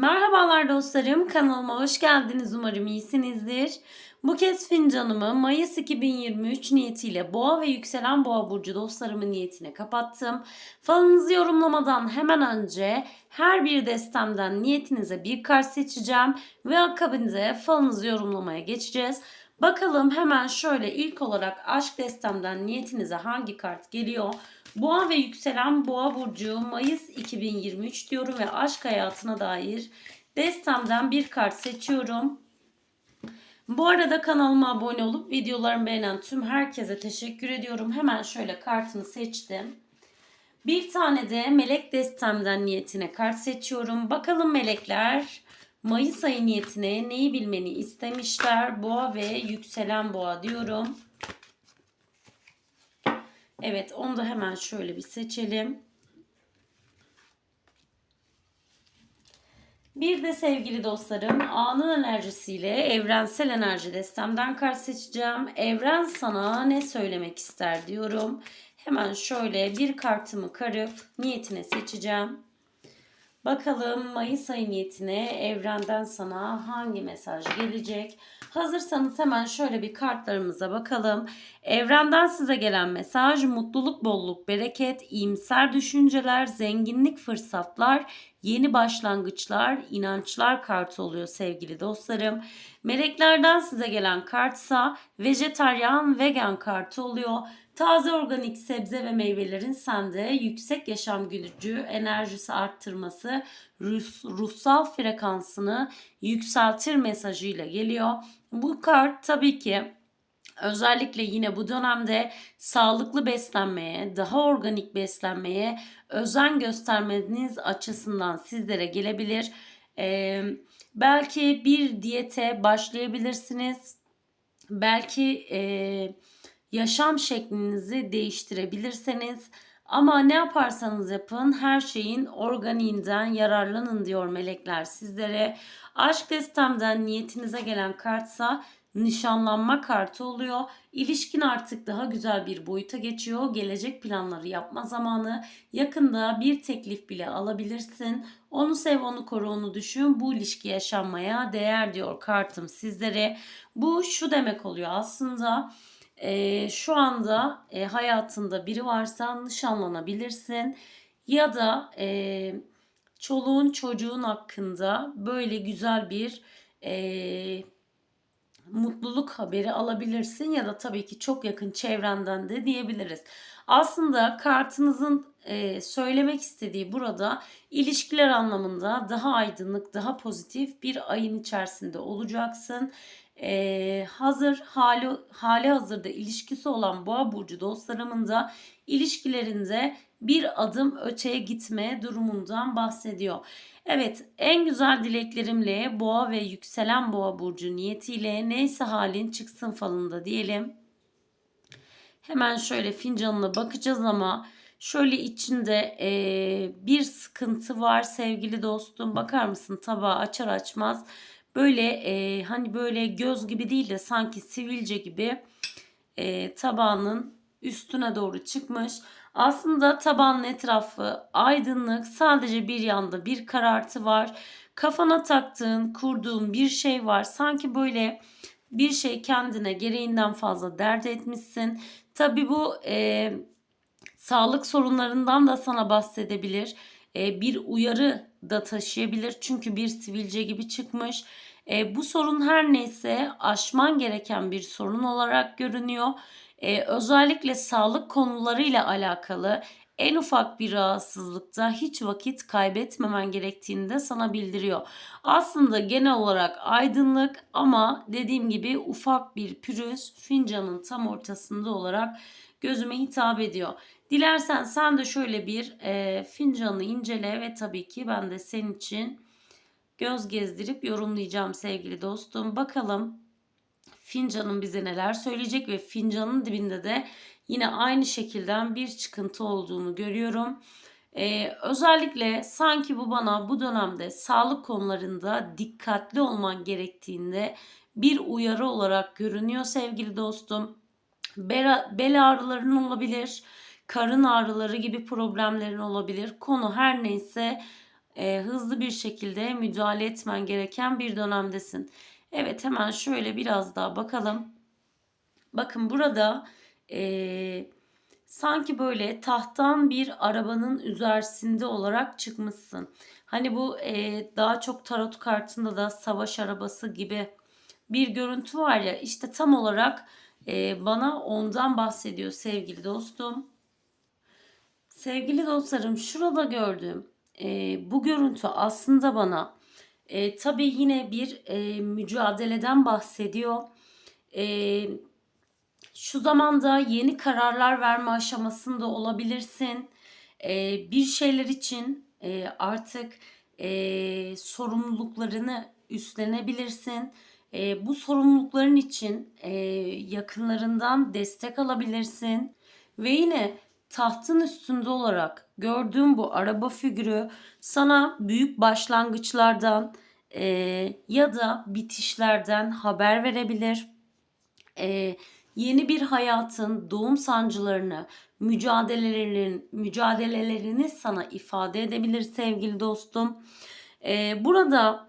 Merhabalar dostlarım, kanalıma hoş geldiniz. Umarım iyisinizdir. Bu kez fincanımı Mayıs 2023 niyetiyle Boğa ve yükselen Boğa burcu dostlarımın niyetine kapattım. Falınızı yorumlamadan hemen önce her bir destemden niyetinize bir kart seçeceğim ve akabinde falınızı yorumlamaya geçeceğiz. Bakalım hemen şöyle ilk olarak aşk destemden niyetinize hangi kart geliyor? Boğa ve yükselen Boğa burcu Mayıs 2023 diyorum ve aşk hayatına dair destemden bir kart seçiyorum. Bu arada kanalıma abone olup videolarımı beğenen tüm herkese teşekkür ediyorum. Hemen şöyle kartını seçtim. Bir tane de melek destemden niyetine kart seçiyorum. Bakalım melekler Mayıs ayı niyetine neyi bilmeni istemişler? Boğa ve yükselen boğa diyorum. Evet onu da hemen şöyle bir seçelim. Bir de sevgili dostlarım anın enerjisiyle evrensel enerji destemden kart seçeceğim. Evren sana ne söylemek ister diyorum. Hemen şöyle bir kartımı karıp niyetine seçeceğim. Bakalım Mayıs ayı niyetine evrenden sana hangi mesaj gelecek? Hazırsanız hemen şöyle bir kartlarımıza bakalım. Evrenden size gelen mesaj mutluluk, bolluk, bereket, iyimser düşünceler, zenginlik, fırsatlar, yeni başlangıçlar, inançlar kartı oluyor sevgili dostlarım. Meleklerden size gelen kartsa vejetaryen, vegan kartı oluyor. Taze organik sebze ve meyvelerin sende yüksek yaşam gücü, enerjisi arttırması, ruh, ruhsal frekansını yükseltir mesajıyla geliyor. Bu kart tabii ki Özellikle yine bu dönemde sağlıklı beslenmeye, daha organik beslenmeye özen göstermeniz açısından sizlere gelebilir. Ee, belki bir diyete başlayabilirsiniz. Belki e, yaşam şeklinizi değiştirebilirseniz ama ne yaparsanız yapın her şeyin organiğinden yararlanın diyor melekler sizlere. Aşk destemden niyetinize gelen kartsa nişanlanma kartı oluyor. İlişkin artık daha güzel bir boyuta geçiyor. Gelecek planları yapma zamanı. Yakında bir teklif bile alabilirsin. Onu sev, onu koru, onu düşün. Bu ilişki yaşanmaya değer diyor kartım sizlere. Bu şu demek oluyor aslında. E, şu anda e, hayatında biri varsa nişanlanabilirsin. Ya da e, çoluğun çocuğun hakkında böyle güzel bir e, mutluluk haberi alabilirsin ya da tabii ki çok yakın çevrenden de diyebiliriz. Aslında kartınızın e, söylemek istediği burada ilişkiler anlamında daha aydınlık, daha pozitif bir ayın içerisinde olacaksın. E, hazır hali, hali hazırda ilişkisi olan boğa burcu dostlarımın da ilişkilerinde bir adım öteye gitme durumundan bahsediyor. Evet en güzel dileklerimle boğa ve yükselen boğa burcu niyetiyle neyse halin çıksın falında diyelim. Hemen şöyle fincanına bakacağız ama şöyle içinde e, bir sıkıntı var sevgili dostum. Bakar mısın tabağı açar açmaz böyle e, hani böyle göz gibi değil de sanki sivilce gibi e, tabağının üstüne doğru çıkmış. Aslında tabanın etrafı aydınlık. Sadece bir yanda bir karartı var. Kafana taktığın, kurduğun bir şey var. Sanki böyle bir şey kendine gereğinden fazla dert etmişsin. Tabi bu e, sağlık sorunlarından da sana bahsedebilir. E, bir uyarı da taşıyabilir. Çünkü bir sivilce gibi çıkmış. E, bu sorun her neyse aşman gereken bir sorun olarak görünüyor. E, özellikle sağlık konularıyla alakalı en ufak bir rahatsızlıkta hiç vakit kaybetmemen gerektiğini de sana bildiriyor. Aslında genel olarak aydınlık ama dediğim gibi ufak bir pürüz fincanın tam ortasında olarak gözüme hitap ediyor. Dilersen sen de şöyle bir e, fincanı incele ve tabii ki ben de senin için göz gezdirip yorumlayacağım sevgili dostum. Bakalım fincanın bize neler söyleyecek ve fincanın dibinde de yine aynı şekilden bir çıkıntı olduğunu görüyorum. Ee, özellikle sanki bu bana bu dönemde sağlık konularında dikkatli olman gerektiğinde bir uyarı olarak görünüyor sevgili dostum. Bel, bel ağrıların olabilir, karın ağrıları gibi problemlerin olabilir. Konu her neyse e, hızlı bir şekilde müdahale etmen gereken bir dönemdesin. Evet hemen şöyle biraz daha bakalım. Bakın burada e, sanki böyle tahttan bir arabanın üzerinde olarak çıkmışsın. Hani bu e, daha çok tarot kartında da savaş arabası gibi bir görüntü var ya işte tam olarak e, bana ondan bahsediyor sevgili dostum. Sevgili dostlarım şurada gördüğüm e, bu görüntü aslında bana e, tabii yine bir e, mücadeleden bahsediyor. E, şu zamanda yeni kararlar verme aşamasında olabilirsin. E, bir şeyler için e, artık e, sorumluluklarını üstlenebilirsin. E, bu sorumlulukların için e, yakınlarından destek alabilirsin. Ve yine tahtın üstünde olarak gördüğüm bu araba figürü sana büyük başlangıçlardan e, ya da bitişlerden haber verebilir. E, yeni bir hayatın doğum sancılarını, mücadelelerin, mücadelelerini sana ifade edebilir sevgili dostum. E, burada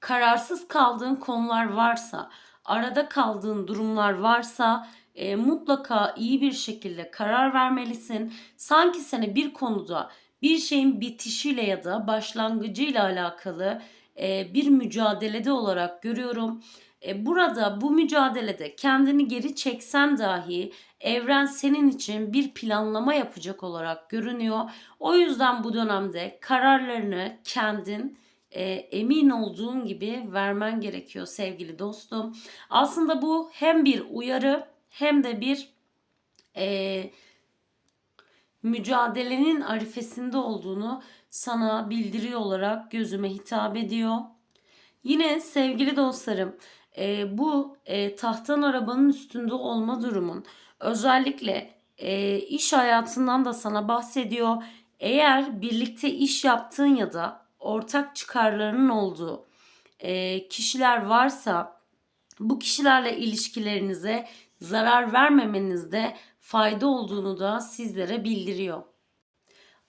kararsız kaldığın konular varsa, arada kaldığın durumlar varsa e, mutlaka iyi bir şekilde karar vermelisin. Sanki seni bir konuda bir şeyin bitişiyle ya da başlangıcıyla alakalı e, bir mücadelede olarak görüyorum. E, burada bu mücadelede kendini geri çeksen dahi evren senin için bir planlama yapacak olarak görünüyor. O yüzden bu dönemde kararlarını kendin e, emin olduğun gibi vermen gerekiyor sevgili dostum. Aslında bu hem bir uyarı hem de bir e, mücadelenin arifesinde olduğunu sana bildiriyor olarak gözüme hitap ediyor. Yine sevgili dostlarım e, bu e, tahtan arabanın üstünde olma durumun özellikle e, iş hayatından da sana bahsediyor. Eğer birlikte iş yaptığın ya da ortak çıkarlarının olduğu e, kişiler varsa bu kişilerle ilişkilerinize zarar vermemenizde fayda olduğunu da sizlere bildiriyor.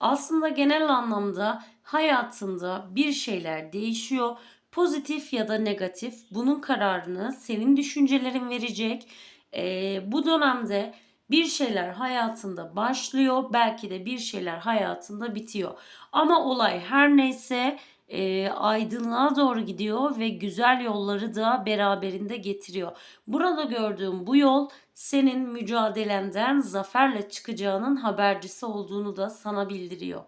Aslında genel anlamda hayatında bir şeyler değişiyor. Pozitif ya da negatif bunun kararını senin düşüncelerin verecek. Ee, bu dönemde bir şeyler hayatında başlıyor, belki de bir şeyler hayatında bitiyor. Ama olay her neyse e, aydınlığa doğru gidiyor ve güzel yolları da beraberinde getiriyor. Burada gördüğüm bu yol senin mücadelenden zaferle çıkacağının habercisi olduğunu da sana bildiriyor.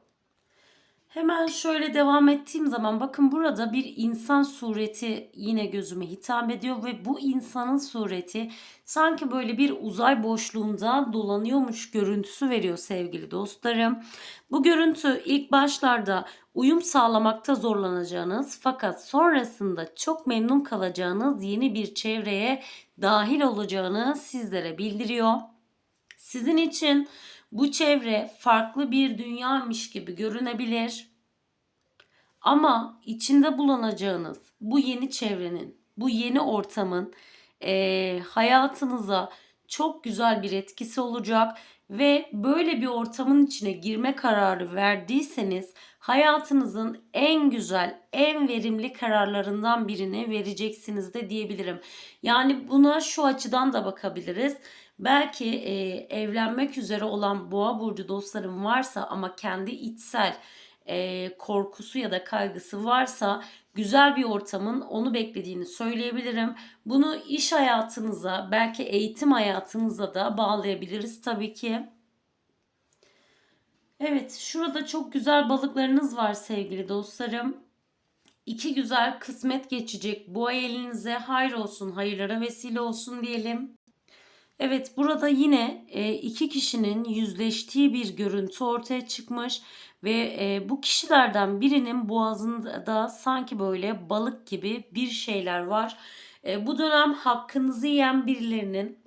Hemen şöyle devam ettiğim zaman bakın burada bir insan sureti yine gözüme hitap ediyor ve bu insanın sureti sanki böyle bir uzay boşluğunda dolanıyormuş görüntüsü veriyor sevgili dostlarım. Bu görüntü ilk başlarda uyum sağlamakta zorlanacağınız fakat sonrasında çok memnun kalacağınız yeni bir çevreye dahil olacağını sizlere bildiriyor. Sizin için bu çevre farklı bir dünyamış gibi görünebilir. Ama içinde bulunacağınız bu yeni çevrenin, bu yeni ortamın e, hayatınıza çok güzel bir etkisi olacak ve böyle bir ortamın içine girme kararı verdiyseniz hayatınızın en güzel, en verimli kararlarından birini vereceksiniz de diyebilirim. Yani buna şu açıdan da bakabiliriz. Belki e, evlenmek üzere olan boğa burcu dostlarım varsa ama kendi içsel e, korkusu ya da kaygısı varsa güzel bir ortamın onu beklediğini söyleyebilirim. Bunu iş hayatınıza, belki eğitim hayatınıza da bağlayabiliriz tabii ki. Evet, şurada çok güzel balıklarınız var sevgili dostlarım. İki güzel kısmet geçecek. Bu ay elinize hayır olsun, hayırlara vesile olsun diyelim. Evet burada yine e, iki kişinin yüzleştiği bir görüntü ortaya çıkmış ve e, bu kişilerden birinin boğazında da sanki böyle balık gibi bir şeyler var. E, bu dönem hakkınızı yiyen birilerinin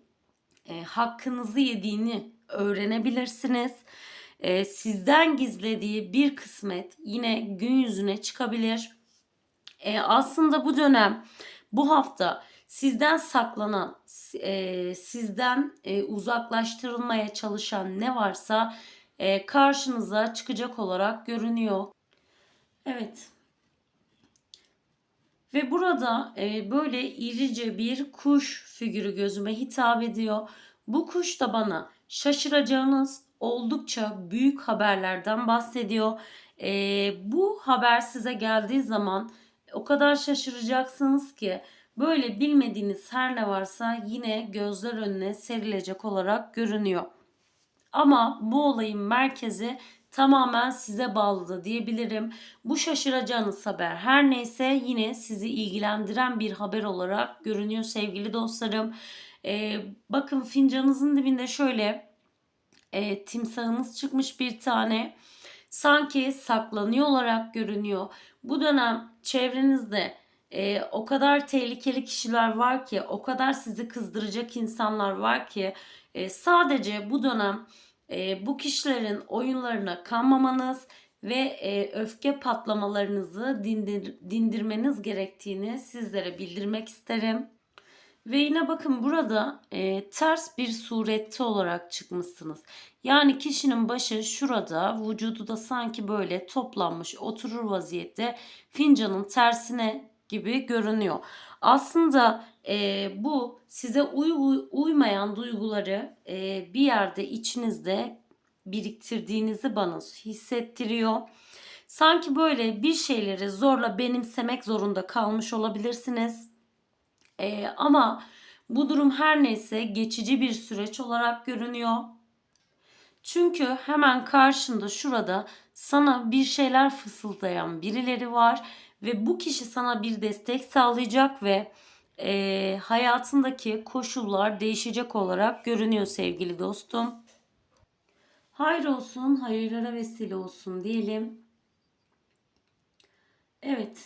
hakkınızı yediğini öğrenebilirsiniz. Sizden gizlediği bir kısmet yine gün yüzüne çıkabilir. Aslında bu dönem bu hafta sizden saklanan, e, sizden e, uzaklaştırılmaya çalışan ne varsa e, karşınıza çıkacak olarak görünüyor. Evet. Ve burada e, böyle irice bir kuş figürü gözüme hitap ediyor. Bu kuş da bana şaşıracağınız oldukça büyük haberlerden bahsediyor. E, bu haber size geldiği zaman o kadar şaşıracaksınız ki böyle bilmediğiniz her ne varsa yine gözler önüne serilecek olarak görünüyor. Ama bu olayın merkezi tamamen size bağlı da diyebilirim. Bu şaşıracağınız haber her neyse yine sizi ilgilendiren bir haber olarak görünüyor sevgili dostlarım. Ee, bakın fincanınızın dibinde şöyle e, timsahınız çıkmış bir tane. Sanki saklanıyor olarak görünüyor. Bu dönem çevrenizde e, o kadar tehlikeli kişiler var ki, o kadar sizi kızdıracak insanlar var ki e, sadece bu dönem e, bu kişilerin oyunlarına kanmamanız ve e, öfke patlamalarınızı dindir, dindirmeniz gerektiğini sizlere bildirmek isterim. Ve yine bakın burada e, ters bir surette olarak çıkmışsınız. Yani kişinin başı şurada, vücudu da sanki böyle toplanmış, oturur vaziyette fincanın tersine gibi görünüyor. Aslında e, bu size uy, uy, uymayan duyguları e, bir yerde içinizde biriktirdiğinizi bana hissettiriyor. Sanki böyle bir şeyleri zorla benimsemek zorunda kalmış olabilirsiniz. E, ama bu durum her neyse geçici bir süreç olarak görünüyor. Çünkü hemen karşında şurada sana bir şeyler fısıldayan birileri var ve bu kişi sana bir destek sağlayacak ve e, hayatındaki koşullar değişecek olarak görünüyor sevgili dostum. Hayır olsun, hayırlara vesile olsun diyelim. Evet.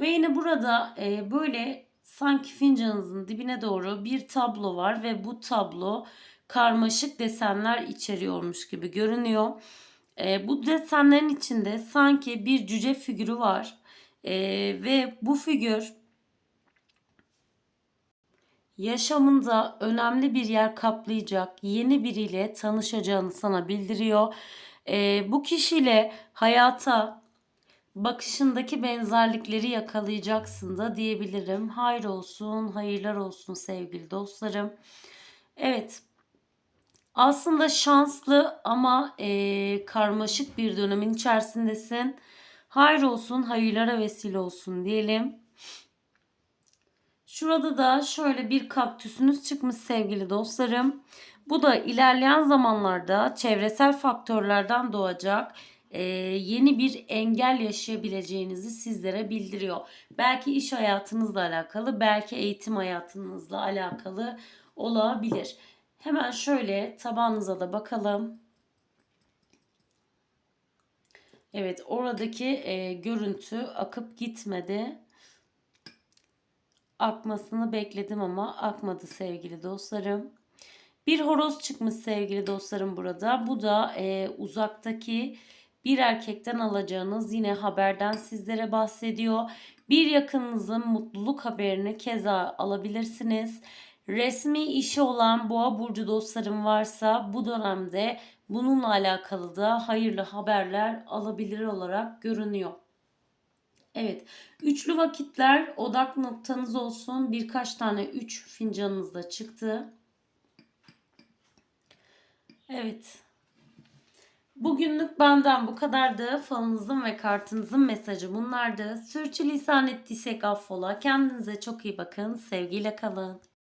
Ve yine burada e, böyle sanki fincanınızın dibine doğru bir tablo var ve bu tablo karmaşık desenler içeriyormuş gibi görünüyor. E, bu desenlerin içinde sanki bir cüce figürü var. E, ve bu figür yaşamında önemli bir yer kaplayacak yeni biriyle tanışacağını sana bildiriyor. E, bu kişiyle hayata bakışındaki benzerlikleri yakalayacaksın da diyebilirim. Hayır olsun, hayırlar olsun sevgili dostlarım. Evet, aslında şanslı ama e, karmaşık bir dönemin içerisindesin. Hayır olsun, hayırlara vesile olsun diyelim. Şurada da şöyle bir kaktüsünüz çıkmış sevgili dostlarım. Bu da ilerleyen zamanlarda çevresel faktörlerden doğacak e, yeni bir engel yaşayabileceğinizi sizlere bildiriyor. Belki iş hayatınızla alakalı, belki eğitim hayatınızla alakalı olabilir. Hemen şöyle tabağınıza da bakalım. Evet oradaki e, görüntü akıp gitmedi. Akmasını bekledim ama akmadı sevgili dostlarım. Bir horoz çıkmış sevgili dostlarım burada. Bu da e, uzaktaki bir erkekten alacağınız yine haberden sizlere bahsediyor. Bir yakınınızın mutluluk haberini keza alabilirsiniz. Resmi işi olan boğa burcu dostlarım varsa bu dönemde bununla alakalı da hayırlı haberler alabilir olarak görünüyor. Evet. Üçlü vakitler odak noktanız olsun. Birkaç tane üç fincanınız da çıktı. Evet. Bugünlük benden bu kadardı. Falınızın ve kartınızın mesajı bunlardı. Sürçülisan ettiysek affola. Kendinize çok iyi bakın. Sevgiyle kalın.